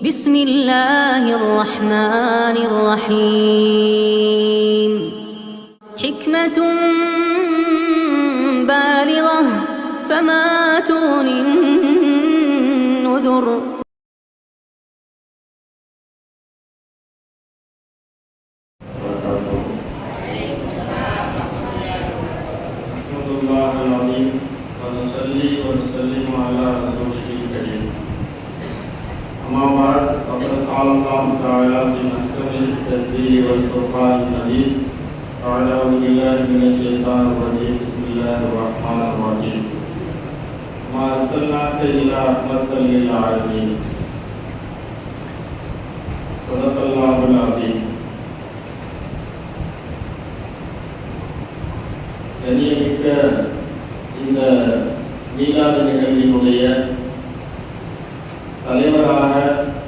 بسم الله الرحمن الرحيم. حكمة بالغة فما تغني النذر. التنزيل والفرقان المجيد بعد أعوذ بالله من الشيطان الرجيم بسم الله الرحمن الرحيم ما أرسلناك إلا رحمة للعالمين صدق الله العظيم கண்ணியமிக்க இந்த மீளாது நிகழ்வினுடைய தலைவராக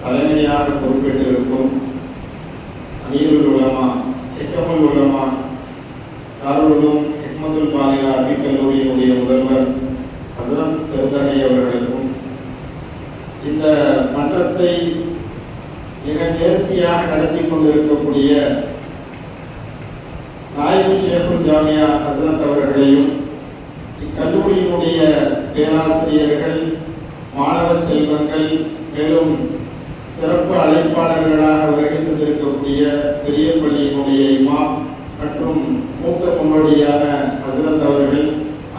தலைமையாக பொறுப்பேற்றிருக்கும் அமீருல் உலமா ஹெக்கமுல் உலமா தாருலும் ஹெக்மதுல் பாலிகா அரபிக் கல்லூரியினுடைய முதல்வர் ஹசரத் திருத்தகை அவர்களுக்கும் இந்த மன்றத்தை மிக நேர்த்தியாக நடத்தி கொண்டிருக்கக்கூடிய நாயகு ஷேகுல் ஜாமியா ஹசரத் அவர்களையும் இக்கல்லூரியினுடைய பேராசிரியர்கள் மாணவர் செல்வங்கள் மேலும் சிறப்பு அழைப்பாளர்களாக வகித்திருக்கக்கூடிய பெரிய பள்ளியினுடைய இமாம் மற்றும் மூத்த முன்னோடியான ஹசரத் அவர்கள்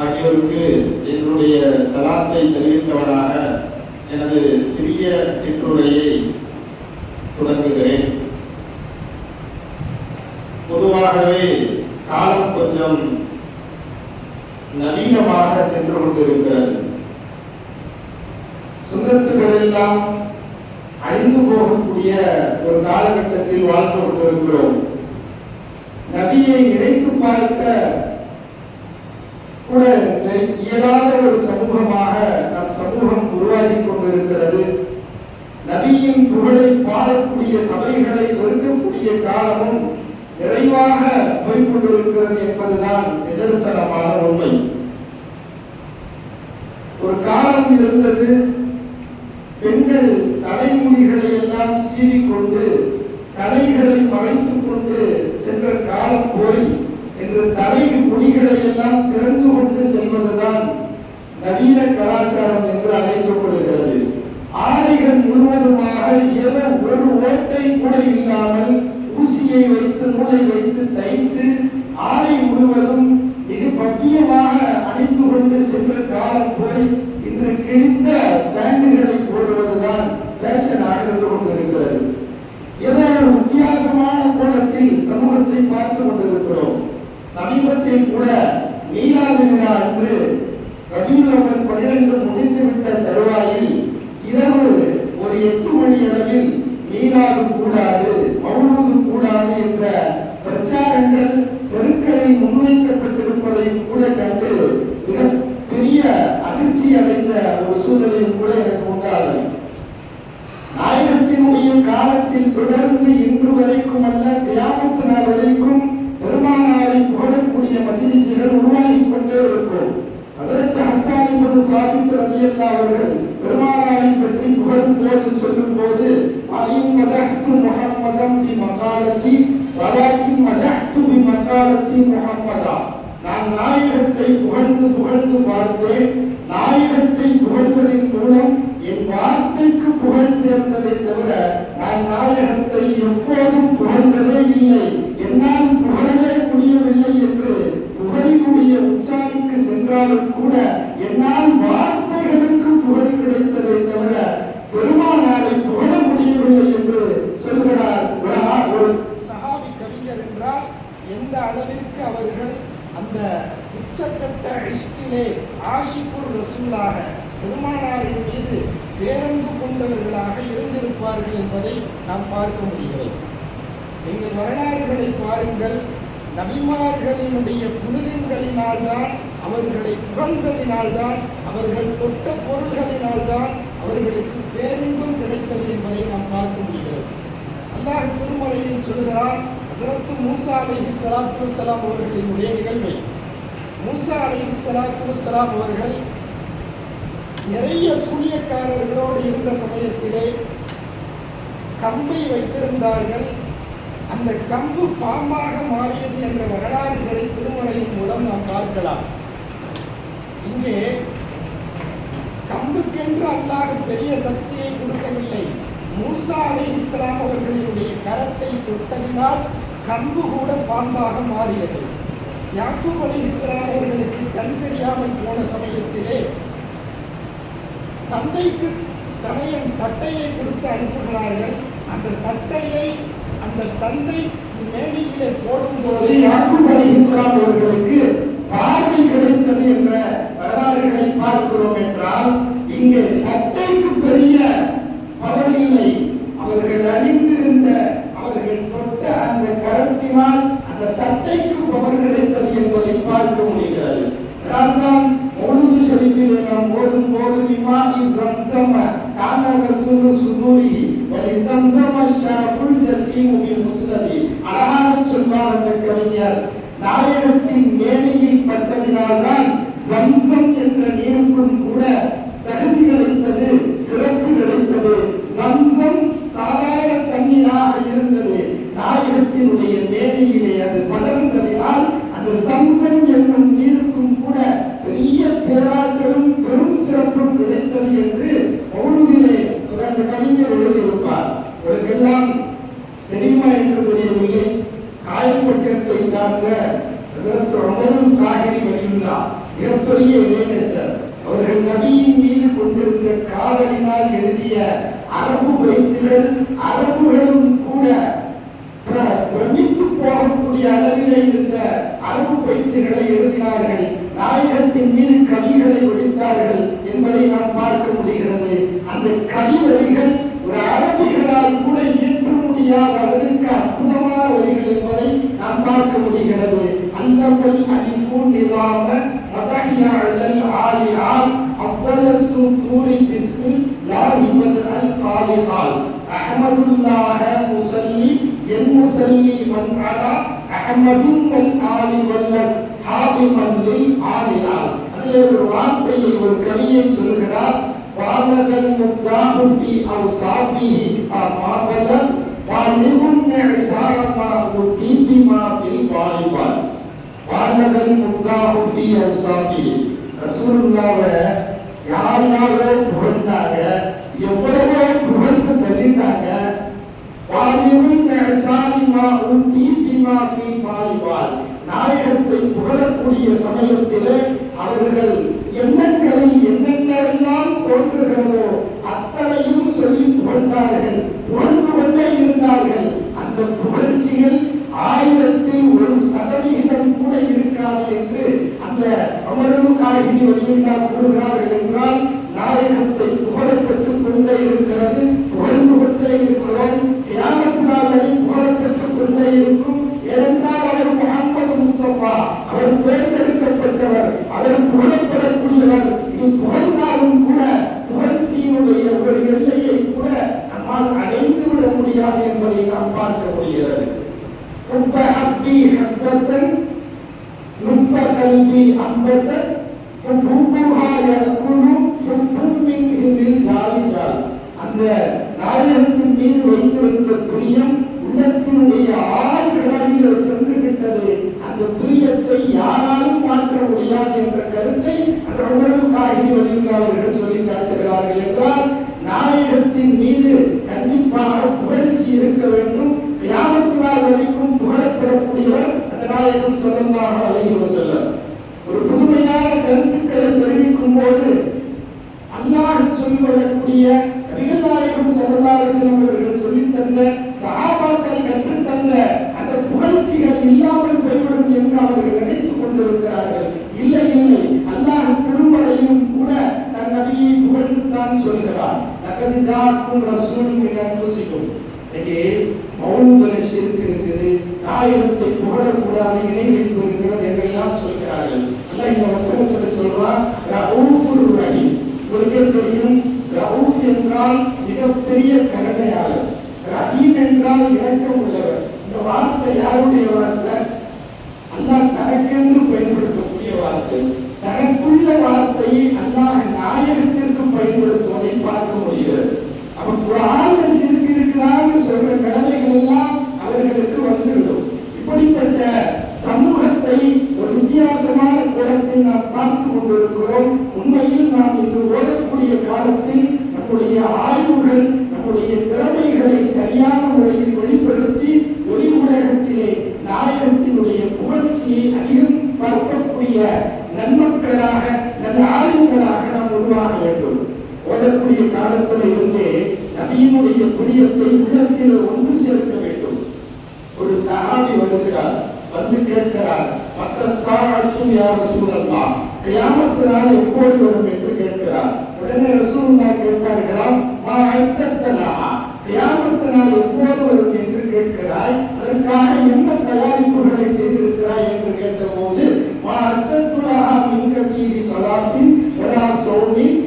ஆகியோருக்கு என்னுடைய சலாத்தை தெரிவித்தவனாக எனது சிறிய சிற்றுரையை தொடங்குகிறேன். பொதுவாகவே காலம் கொஞ்சம் நவீனமாக சென்று கொண்டிருக்கிறது. சுந்தத்துகள் எல்லாம் அழிந்து போகக்கூடிய ஒரு காலகட்டத்தில் வாழ்ந்து கொண்டிருக்கிறோம். நபியை நினைத்து பார்க்க கூட இயலாத ஒரு சமூகமாக நம் சமூகம் உருவாகி கொண்டிருக்கிறது. நபியின் புகழை பாடக்கூடிய சபைகளை வெறுக்கக்கூடிய காலமும் நிறைவாக போய்கொண்டிருக்கிறது என்பதுதான் நிதர்சனமான உண்மை. ஒரு காலம் இருந்தது தலைமுடிகளை எல்லாம் சீவிக்கொண்டு தலைகளை மறைத்துக் கொண்டு சென்ற காலம் போய் இன்று தலை முடிகளை எல்லாம் திறந்து கொண்டு செல்வதுதான் நவீன கலாச்சாரம் என்று அழைக்கப்படுகிறது. ஆடைகள் முழுவதுமாக ஏதோ ஒரு ஓட்டை கூட இல்லாமல் ஊசியை வைத்து நூலை வைத்து தைத்து ஆடை முழுவதும் மிக பக்கியமாக அணிந்து கொண்டு சென்ற காலம் போய் இன்று கிழிந்த பேண்டுகளை போடுவதுதான் ஃபேஷனாக இருந்து கொண்டிருக்கிறது ஏதோ ஒரு வித்தியாசமான கோணத்தில் சமூகத்தை பார்த்து கொண்டிருக்கிறோம் சமீபத்தில் கூட மீலாது விழா அன்று ரபியுல் அவல் பனிரெண்டு முடிந்துவிட்ட தருவாயில் இரவு ஒரு எட்டு மணி அளவில் மீளாது கூடாது மௌனூது கூடாது என்ற பிரச்சாரங்கள் தெருக்களில் முன்வைக்கப்பட்டிருப்பதையும் கூட கண்டு மிக பெரிய அதிர்ச்சி அடைந்த ஒரு சூழ்நிலையும் கூட எனக்கு உண்டானது நாயகத்தினுடைய காலத்தில் தொடர்ந்து இன்று வரைக்கும் அல்ல தியாமத்து நாள் வரைக்கும் பெருமானாரை புகழக்கூடிய மஜிலிசுகள் உருவாகி கொண்டே இருக்கும் ஹசரத் ஹஸ்ஸான் இப்னு சாபித் ரலியல்லாஹு அவர்கள் பெருமானாரை பற்றி புகழும் போது சொல்லும் போது அலிம் மதஹ்து முஹம்மதம் பி மகாலத்தி வலாக்கின் மதஹ்து பி மகாலத்தி முகம்மதா நான் நாயகத்தை புகழ்ந்து புகழ்ந்து பார்த்தேன். நாயகத்தை புகழ்வதன் மூலம் என் வார்த்தைக்கு புகழ் சேர்ந்ததை தவிர நான் நாயகத்தை எப்போதும் புகழ்ந்ததே இல்லை. என்னால் புகழவே முடியவில்லை என்று புகழினுடைய உச்சாணிக்கு சென்றாலும் கூட என்னால் வார்த்தைகளுக்கு புகழ் கிடைத்ததை தவிர பெருமானாரை புகழ முடியவில்லை என்று சொல்கிறார் ஒரு ஆ- ஒரு சஹாபி கவிஞர் என்றால் எந்த அளவிற்கு அவர்கள் அந்த உச்சக்கட்ட இஷ்கிலே ஆஷிபுர் ரசூலாக பெருமானாரின் மீது பேரன்பு கொண்டவர்களாக இருந்திருப்பார்கள் என்பதை நாம் பார்க்க முடிகிறது. நீங்கள் வரலாறுகளை பாருங்கள். நபிமார்களினுடைய புனிதங்களினால்தான் அவர்களை புகழ்ந்ததினால்தான் அவர்கள் தொட்ட பொருள்களினால்தான் அவர்களுக்கு பேரின்பம் கிடைத்தது என்பதை நாம் பார்க்க முடிகிறது. அல்லாஹ் திருமலையில் சொல்கிறான் ஹசரத்து மூசா அலைஹி சலாத்து வஸலாம் அவர்களினுடைய நிகழ்வு. மூசா அலைஹி சலாத்து வஸலாம் அவர்கள் நிறைய சூனியக்காரர்களோடு இருந்த சமயத்திலே கம்பை வைத்திருந்தார்கள். அந்த கம்பு பாம்பாக மாறியது என்ற வரலாறுகளை திருமறையின் மூலம் நாம் பார்க்கலாம். இங்கே கம்புக்கென்று அல்லாத பெரிய சக்தியை கொடுக்கவில்லை. மூசா அலை இஸ்லாம் அவர்களினுடைய கரத்தை தொட்டதினால் கம்பு கூட பாம்பாக மாறியது. யாக்கூப் அலி இஸ்லாம் அவர்களுக்கு கண் தெரியாமல் போன சமயத்திலே தந்தைக்கு தனையன் சட்டையை கொடுத்து அனுப்புகிறார்கள். அந்த சட்டையை அந்த தந்தை மேடையிலே போடும்போது யாக்கூப் அலி இஸ்லாம் அவர்களுக்கு பார்வை கிடைத்தது என்ற வரலாறுகளை பார்க்கிறோம் என்றால் இங்கே சட்டைக்கு பெரிய பவர் இல்லை. அவர்கள் அணிந்திருந்த அவர்கள் தொட்ட அந்த கரத்தினால் அந்த சட்டைக்கு பவர் கிடைத்தது என்பதை பார்க்க முடிகிறது. நாம் சுதூரி வலி ஷரஃபுல் அழகாக சொல்வார் அந்த கவிஞர். நாயகத்தின் மேடையில் பட்டதினால்தான் சம்சம் என்ற நீருக்கும் கூட தகுதி கிடைத்தது சிறப்பு கிடைத்தது சம்சம் சாதாரண தண்ணீராக இருந்தது நாயகத்தினுடைய மேடையிலே அது படர்ந்ததினால் அந்த சம்சம் என்னும் நீருக்கும் கூட பெரிய பேராக்களும் பெரும் சிறப்பும் கிடைத்தது என்று மௌலூதிலே ஒரு அந்த கவிஞர் எழுதியிருப்பார் உங்களுக்கெல்லாம் தெரியுமா என்று தெரியவில்லை காயப்பட்டினத்தை சார்ந்த தொடரும் உமருல் காஹிரி வலியுல்லா மிகப்பெரிய இளைஞர் அவர்கள் நபியின் மீது கொண்டிருந்த காதலினால் எழுதிய அரபு வைத்துகள் அரபுகளும் கூட பிரமித்து போகக்கூடிய அளவிலே இருந்த அரபு வைத்துகளை எழுதினார்கள். நாயகத்தின் மீது கவிகளை ஒழித்தார்கள் என்பதை நாம் பார்க்க முடிகிறது. அந்த கவிவரிகள் ஒரு அரபிகளால் கூட இயற்ற முடியாத அளவிற்கு அற்புதமான வரிகள் என்பதை நாம் பார்க்க முடிகிறது. அல்லவல் அலிஃபூன் நிதாம மதஹியாளல் ஆலியால் அவ்வலசு தூரி பிஸ்மில் லாஹிபது அல் காலிகால் அஹமதுல்லாஹ முசல்லி என் முசல்லி மன் அகமதும் அஹமதும் வல் ஆலி வல்லஸ் ஹாபிமன் லில் ஆலியால். அதிலே ஒரு வார்த்தையை ஒரு கவியை சொல்லுகிறார். வாலகல் முத்தாஹு ஃபி அவ்சாஃபிஹி அமா பலக் வாலிஹும் மிஅசார மா உதீபி மா ஃபில் பாதகன் வாலகல் முத்தாஹு ஃபி அவ்சாஃபிஹி யார் யாரோ புகழ்ந்தாங்க எவ்வளவோ புகழ்ந்து தள்ளிட்டாங்க வாலிபுல் மிஅசாரி மா உதீபி மா ஃபில் நாயகத்தை புகழக்கூடிய சமயத்திலே அவர்கள் எண்ணங்களை என்னென்னெல்லாம் தோன்றுகிறதோ அத்தனையும் சொல்லி புகழ்ந்தார்கள் புகழ்ந்து கொண்டே இருந்தார்கள் அந்த புகழ்ச்சியில் ஆயிரத்தில் ஒரு சதவிகிதம் கூட என்று அந்த அமரனு காகிதி வெளியிட்டா கூறுகிறார்கள் என்றால் நாயகத்தை புகழப்பட்டுக் கொண்டே இருக்கிறது. உணர்வு காகிதி சொல்லி காட்டுகிறார்கள் என்றால் தனக்குள்ள வார்த்தை அல்லாஹ் நியாயத்திற்கு பயன்படுத்துவதை பார்க்க முடிகிறது. அவன் ஒரு ஆழ்ந்த சிறுக்கு இருக்கிறான்னு சொல்ற கடமைகள் எல்லாம் ஓதக்கூடிய காலத்தில் இருந்தே நபியினுடைய புரியத்தை உள்ளத்தில் ஒன்று சேர்க்க வேண்டும். ஒரு சகாபி வருகிறார் வந்து கேட்கிறார் மற்ற சாகத்தும் யார் சூழல்மா கியாமத்து எப்போது வரும் என்று கேட்கிறார். உடனே ரசூல்லா கேட்டார்களாம் மா அத்தத்தனா கியாமத்து நாள் எப்போது வரும் என்று கேட்கிறாய்? அதற்காக எந்த தயாரிப்புகளை செய்திருக்கிறாய் என்று கேட்டபோது மா அத்தத்துலா மின்கதீரி சலாத்தின் வலா சௌமின்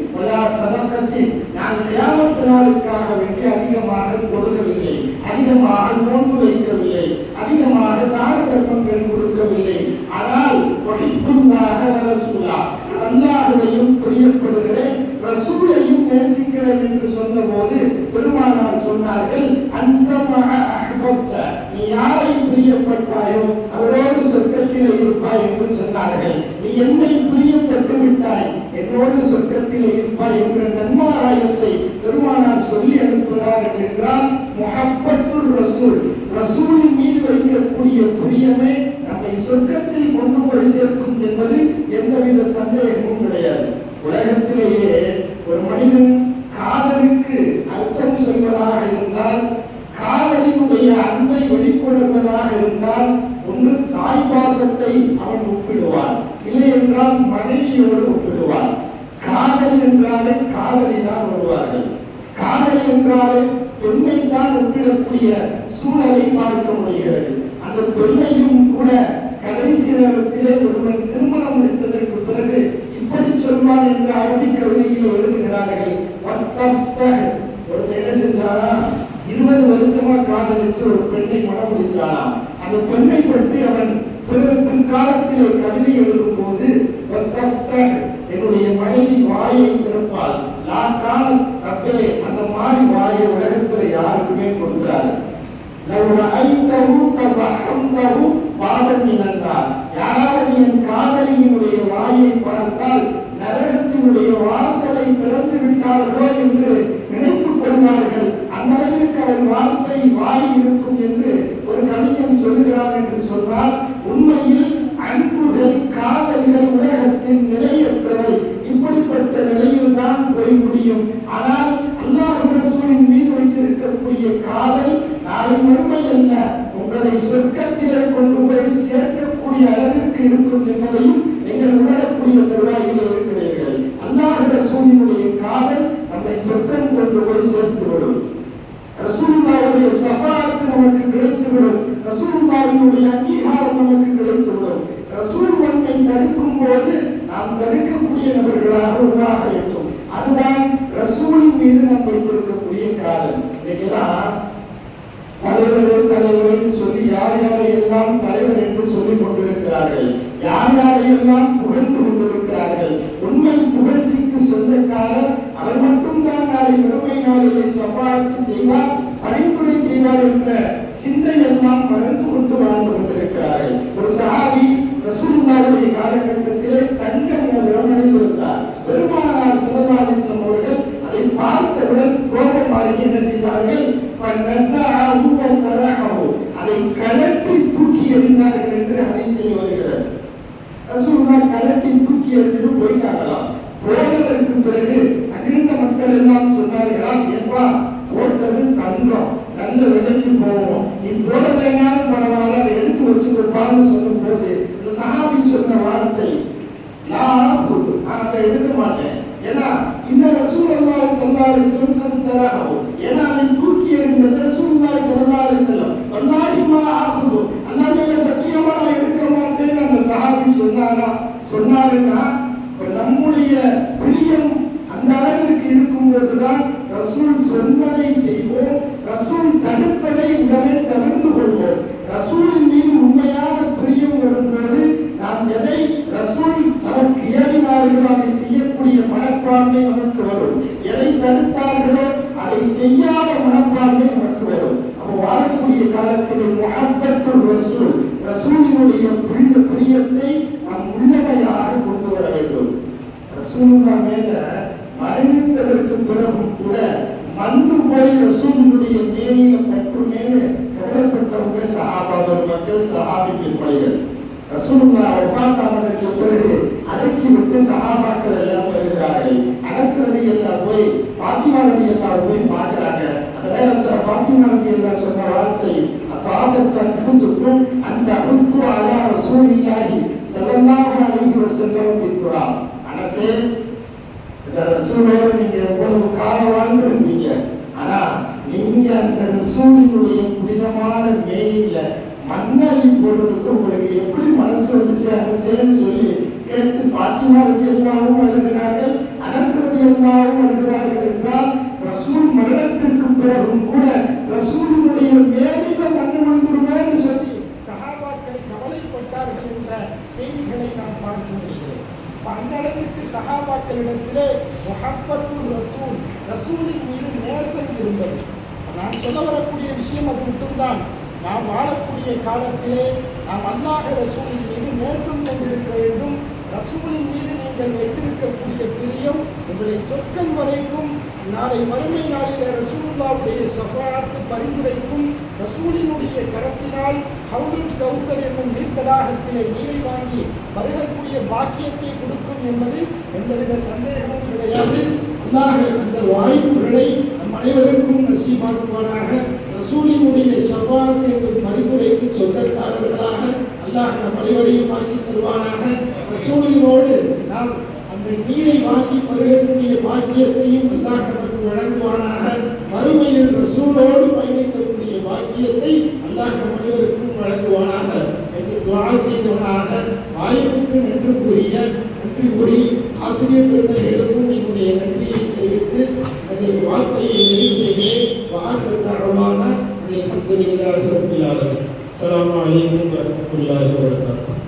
நான் கியாமத்து நாளுக்காக வேண்டி அதிகமாக கொடுக்கவில்லை. அதிகமாக நோன்பு வைக்கவில்லை. அதிகமாக தான தர்மங்கள் கொடுக்கவில்லை. ஆனால் ஒழிப்புந்தாக ரசூலா அல்லாஹுவையும் பிரியப்படுகிறேன். ரசூலையும் நேசிக்கிறேன் என்று சொன்னபோது பெருமானார் சொன்னார்கள் அந்த மக நீ யாரை பிரியப்பட்டாயோ அவரோடு சொர்க்கத்திலே இருப்பாய் என்று சொன்னார்கள். நீ என்னை பிரியப்பட்டு விட்டாய்? என்னோடு சொர்க்கத்திலே இருப்பாய்? என்று நன்மாராயத்தை பெருமானார் சொல்லி அனுப்புகிறார்கள் என்றால் முஹப்பத்துர் ரசூல். ரசூலின் மீது வைக்கக்கூடிய பிரியமே நம்மை சொர்க்கத்தில் கொண்டு போய் சேர்க்கும் என்பது எந்தவித சந்தேகமும் கிடையாது. உலகத்திலேயே ஒரு மனிதன் காதலுக்கு அர்த்தம் சொல்வதாக இருந்தால் காதலினுடைய அன்பை வெளிக்கொணர்வதாக இருந்தால் ஒன்று தாய் பாசத்தை அவன் ஒப்பிடுவான். இல்லை என்றால் மனைவியோடு ஒப்பிடுவான் காதலி என்றாலே காதலி தான் வருவார்கள் காதலி என்றாலே பெண்ணை தான் ஒப்பிடக்கூடிய சூழலை பார்க்க முடிகிறது. அந்த பெண்ணையும் கூட கடைசி நேரத்திலே ஒருவன் திருமணம் முடித்ததற்கு பிறகு இப்படி சொல்வான் என்று அரபிக் கவிதையில் எழுதுகிறார்கள். ஒருத்தர் என்ன செஞ்சானா இருபது வருஷமா காதலிச்சு ஒரு பெண்ணை மனம் முடித்தானாம். அந்த பெண்ணை பற்றி அவன் பிறகு பிற்காலத்திலே கவிதை எழுதும் போது என்னுடைய மனைவி வாயை திறப்பாள். லாக்கான ரப்பே அந்த மாதிரி வாயை உலகத்துல யாருக்குமே கொடுக்கிறாரு லவ் ரஅய்தஹு தபஹம்தஹு பாதம் மினன்னார் யாராவது என் காதலியினுடைய வாயை பார்த்தால் நரகத்தினுடைய வாசலை திறந்து விட்டார்களோ என்று நினைத்துக் கொள்வார்கள். அந்த அளவிற்கு அவன் வார்த்தை வாய் இருக்கும் என்று ஒரு கவிஞன் சொல்லுகிறான் என்று சொன்னால் உண்மையில் அன்புகள் காதல்கள் உலகத்தின் நிலையற்றவை. இப்படிப்பட்ட நிலையில் தான் போய் முடியும். ஆனால் அல்லாஹ் ரசூலின் மீது வைத்திருக்கக்கூடிய காதல் நாளை மறுமை என்ன உங்களை சொர்க்கத்திலே கொண்டு போய் சேர்க்கக்கூடிய அளவிற்கு இருக்கும் என்பதையும் நீங்கள் உணரக்கூடிய தருவாயில் இருக்கிறீர்கள். அல்லாஹ் ரசூலினுடைய காதல் நம்மை சொர்க்கம் கொண்டு போய் சேர்த்துவிடும். ரசூலுல்லாவுடைய சஃபாத்து நமக்கு கிடைத்துவிடும். ரசூலுல்லாவினுடைய அங்கீகாரம் நமக்கு கிடைத்துவிடும். ரசூல் ஒன்றை தடுக்கும் போது நாம் தடுக்கக்கூடிய நபர்களாக உண்டாக இருக்கும் அதுதான் ரசூலின் மீது நாம் வைத்திருக்கக்கூடிய காலம். இன்னைக்கெல்லாம் தலைவர் தலைவர் என்று சொல்லி யார் யாரை எல்லாம் தலைவர் என்று சொல்லிக் கொண்டிருக்கிறார்கள் யார் யாரையெல்லாம் புகழ்ந்து கொண்டிருக்கிறார்கள் உண்மை புகழ்ச்சிக்கு சொந்தக்காரர் அவர் மட்டும்தான் நாளை பெருமை நாளிலே சபாத்து செய்வார் பரிந்துரை செய்வார் என்ற சிந்தை எல்லாம் வளர்ந்து கொண்டு வாழ்ந்து கொண்டிருக்கிறார்கள். ஒரு சஹாபி ரசூலுல்லாவுடைய காலகட்டம் போவோம் வேணாலும் பரவாயில்ல அதை எடுத்து வச்சு கொடுப்பான்னு சொல்லும் போது இந்த சகாபி சொன்ன வார்த்தை நான் நான் அதை எடுக்க மாட்டேன் ஏன்னா இந்த ரசூலுல்லாஹி ஸல்லல்லாஹு அலைஹி கது தராஹு ஏன்னா அதை தூக்கி எறிந்தது ரசூலுல்லாஹி ஸல்லல்லாஹு அலைஹி வஸல்லம் வல்லாஹி மா ஆகுது அல்லாஹ் மேல சத்தியமா நான் எடுக்க மாட்டேன்னு அந்த சகாபி சொன்னாரா சொன்னாருன்னா நம்முடைய பிரியம் அந்த அளவிற்கு இருக்கும்போதுதான் ரசூல் சொன்னதை தடுத்ததை தவிர்த்து கொள்வோம். ரசூலின் மீது உண்மையான பிரியம் வரும்போது நாம் எதை ரசூல் நமக்கு ஏவினார்களோ அதை செய்யக்கூடிய மனப்பான்மை நமக்கு வரும். எதை தடுத்தார்களோ அதை செய்யாத மனப்பான்மை நமக்கு வரும் அப்போ வாழக்கூடிய காலத்தில் முகப்பத்து ரசூல் ரசூலினுடைய பிரிந்த பிரியத்தை நாம் உள்ளமையாக கொண்டு வர வேண்டும் ரசூலுல்லா மேல மரணித்ததற்கு பிறகும் கூட மண்ணு போய் ரசூலினுடைய மேனியில பற்றுமேனு கவலைப்பட்டவங்க சஹாபாக்கள் மக்கள் சஹாபி பின்படைகள் ரசூலுல்லா வஃபாத் ஆனதற்கு பிறகு அடக்கி விட்டு அவர் போய் பார்க்கிறாங்க. அந்த அந்த நேரத்துல பாத்திமா ரலியல்லாஹு சொன்ன வார்த்தை அதாகத்தன் புசுக்கும் அந்த அஹுசு அலா ரசூலில்லாஹி ஸல்லல்லாஹு அலைஹி வஸல்லம் பித்துரா அனசே இந்த ரசூலோட நீங்க எவ்வளவு காலம் வாழ்ந்திருப்பீங்க? ஆனா நீங்க அந்த ரசூலினுடைய புனிதமான மேனியில மண்ணாளி போடுறதுக்கு உங்களுக்கு எப்படி மனசு வந்துச்சு? அனசேன்னு சொல்லி கேட்டு பாட்டிமாருக்கு எல்லாரும் அழுகிறார்கள் அனசரது எல்லாரும் அழுகிறார்கள் என்றால் ரசூல் மரணத்திற்கு பிறகும் கூட ரசூலினுடைய மேனியில மண்ணு விழுந்துருமேன்னு சொல்லி சகாபாக்கள் கவலைப்பட்டார்கள் என்ற செய்திகளை நாம் பார்க்க முடிகிறது. அந்த அளவிற்கு சகாபாக்களிடத்திலே முஹப்பத்து ரசூல் ரசூலின் மீது நேசம் இருந்தது. நான் சொல்ல வரக்கூடிய விஷயம் அது மட்டும்தான். நாம் வாழக்கூடிய காலத்திலே நாம் அல்லாஹ் ரசூலின் மீது நேசம் கொண்டிருக்க வேண்டும். ரசூலின் மீது நீங்கள் வைத்திருக்கக்கூடிய பிரியம் உங்களை சொர்க்கம் வரைக்கும் நாளை மறுமை நாளில் ரசூலுல்லாவுடைய சஃபாத்து பரிந்துரைக்கும் ரசூலினுடைய கரத்தினால் ஹவுலுல் கவுசர் என்னும் நீர்த்தடாகத்திலே நீரை வாங்கி பருகக்கூடிய பாக்கியத்தை கொடுக்கும் என்பதில் எந்தவித சந்தேகமும் கிடையாது. அல்லாஹ் அந்த வாய்ப்புகளை நம் அனைவருக்கும் நசீபாக்குவானாக. ரசூலினுடைய ஷஃபாத் என்னும் பரிந்துரைக்கு சொந்தக்காரர்களாக அல்லாஹ் நம் அனைவரையும் ஆக்கி தருவானாக. ரசூலினோடு நாம் அந்த நீரை வாங்கி பருகக்கூடிய பாக்கியத்தையும் அல்லாஹ் நமக்கு வழங்குவானாக மறுமையில் ரசூலோடு பயணிக்கக்கூடிய பாக்கியத்தை அல்லாஹ் நம் அனைவருக்கும் வழங்குவானாக என்று துவா செய்தவனாக வாய்ப்புக்கு நன்று கூறிய நன்றி கூறி ஆசிரியர் பெருந்தர்களுக்கும் என்னுடைய நன்றியை தெரிவித்து அதில் வார்த்தையை நிறைவு செய்கிறேன். வாகரதாரமான அலமதுல்லாஹி ரபில் ஆலமீன். அஸ்ஸலாமு அலைக்கும் வரஹ்மத்துல்லாஹி வபரகாத்துஹு.